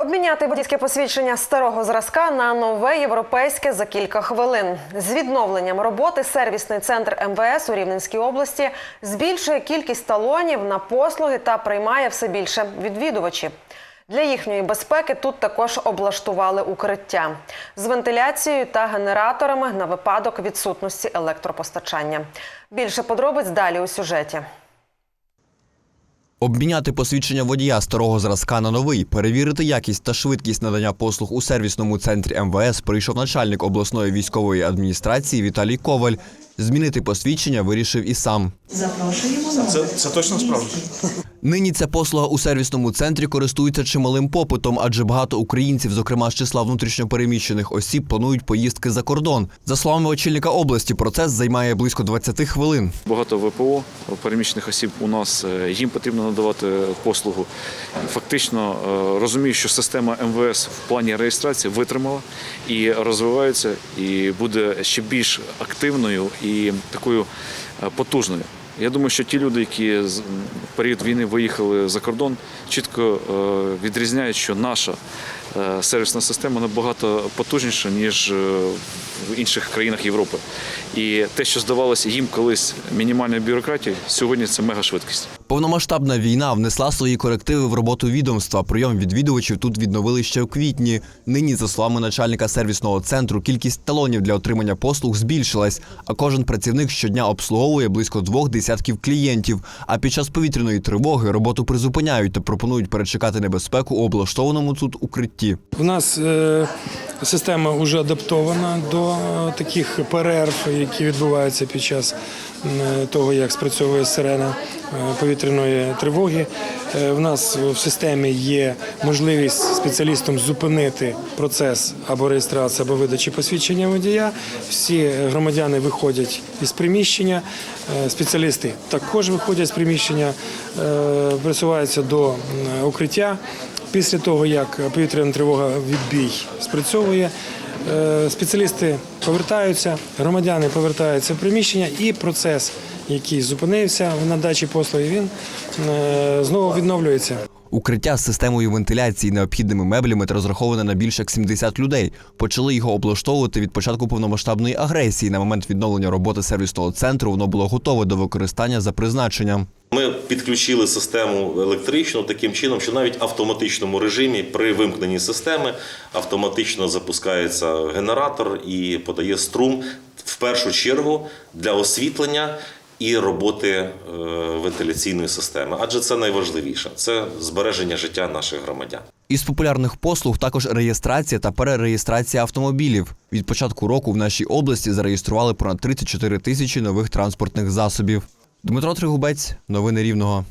Обміняти водійське посвідчення старого зразка на нове європейське за кілька хвилин. З відновленням роботи сервісний центр МВС у Рівненській області збільшує кількість талонів на послуги та приймає все більше відвідувачів. Для їхньої безпеки тут також облаштували укриття з вентиляцією та генераторами на випадок відсутності електропостачання. Більше подробиць далі у сюжеті. Обміняти посвідчення водія старого зразка на новий, перевірити якість та швидкість надання послуг у сервісному центрі МВС прийшов начальник обласної військової адміністрації Віталій Коваль. Змінити посвідчення вирішив і сам. Запрошуємо Це, це точно справді. Нині ця послуга у сервісному центрі користується чималим попитом, адже багато українців, зокрема з числа внутрішньопереміщених осіб, планують поїздки за кордон. За словами очільника області, процес займає близько 20 хвилин. Багато ВПО переміщених осіб у нас е, їм потрібно надавати послугу. Фактично е, розумію, що система МВС в плані реєстрації витримала і розвивається, і буде ще більш активною і такою е, потужною. Я думаю, що ті люди, які в період війни виїхали за кордон, чітко е, відрізняють, що наша е, сервісна система набагато потужніша, ніж е, в інших країнах Європи. І те, що здавалося їм колись мінімальною бюрократією, сьогодні це мегашвидкість. Повномасштабна війна внесла свої корективи в роботу відомства. Прийом відвідувачів тут відновили ще в квітні. Нині, за словами начальника сервісного центру, кількість талонів для отримання послуг збільшилась, а кожен працівник щодня обслуговує близько двох десятків клієнтів. А під час повітряної тривоги роботу призупиняють та пропонують перечекати небезпеку у облаштованому тут укритті. У нас е, система вже адаптована до е, таких перерв, які відбуваються під час того, як спрацьовує сирена е, повітряної тривоги. Е, В нас в системі є можливість спеціалістам зупинити процес або реєстрації, або видачі посвідчення водія. Всі громадяни виходять із приміщення, спеціалісти також виходять з приміщення, присуваються до укриття. Після того, як повітряна тривога відбій спрацьовує, е, спеціалісти повертаються, громадяни повертаються в приміщення, і процес, який зупинився в надачі послуги, він е, знову відновлюється. Укриття з системою вентиляції, необхідними меблями та розраховане на більше як 70 людей. Почали його облаштовувати від початку повномасштабної агресії. На момент відновлення роботи сервісного центру воно було готове до використання за призначенням. Ми підключили систему електричну таким чином, що навіть в автоматичному режимі при вимкненні системи автоматично запускається генератор і подає струм в першу чергу для освітлення і роботи е, вентиляційної системи. Адже це найважливіше це збереження життя наших громадян. Із популярних послуг також реєстрація та перереєстрація автомобілів. Від початку року в нашій області зареєстрували понад 34 тисячі нових транспортних засобів. Дмитро Тригубець, новини Рівного.